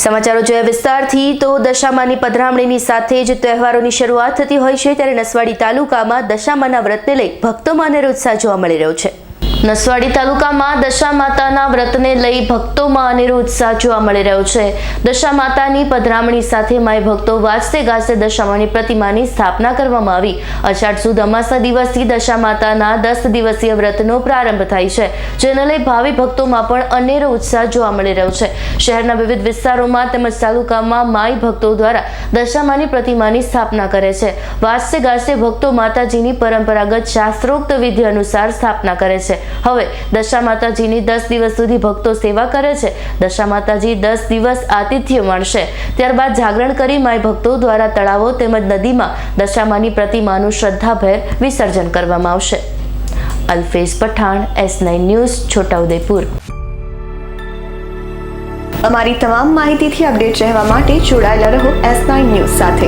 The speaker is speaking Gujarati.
સમાચારો જોયા વિસ્તારથી તો દશામાની પધરામણીની સાથે જ તહેવારોની શરૂઆત થતી હોય છે, ત્યારે નસવાડી તાલુકામાં દશામાના વ્રતને લઈ ભક્તોમાં અનેરો ઉત્સાહ જોવા મળી રહ્યો છે. નસવાડી તાલુકામાં દશા માતાના વ્રતને લઈ ભક્તોમાં અનેરો ઉત્સાહ જોવા મળી રહ્યો છે. દશા માતાની પધરામણી સાથે માય ભક્તો વાજતે ગાજતે દશામાની પ્રતિમાની સ્થાપના કરવામાં આવી. અષાઢ સુદ અમાસના દિવસથી દશા માતાના દસ દિવસીય વ્રતનો પ્રારંભ થાય છે. જેને લઈ ભાવિ ભક્તોમાં પણ અનેરો ઉત્સાહ જોવા મળી રહ્યો છે. શહેરના વિવિધ વિસ્તારોમાં તેમજ તાલુકામાં માય ભક્તો દ્વારા દશામાની પ્રતિમાની સ્થાપના કરે છે. વાજતે ગાજતે ભક્તો માતાજીની પરંપરાગત શાસ્ત્રોક્ત વિધિ અનુસાર સ્થાપના કરે છે. હવે દશા માતાજીની દસ દિવસ સુધી ભક્તો સેવા કરે છે. દશા માતાજી દસ દિવસ આતિથ્ય માણશે. ત્યારબાદ જાગરણ કરી માય ભક્તો દ્વારા તળાવો તેમજ નદીમાં દશામાની પ્રતિમાનું શ્રદ્ધાભેર વિસર્જન કરવામાં આવશે. Alfez Pathan, S nine news, Chhota Udepur. અમારી તમામ માહિતીથી અપડેટ રહેવા માટે જોડાયેલા રહો એસ નાઇન ન્યૂઝ સાથે.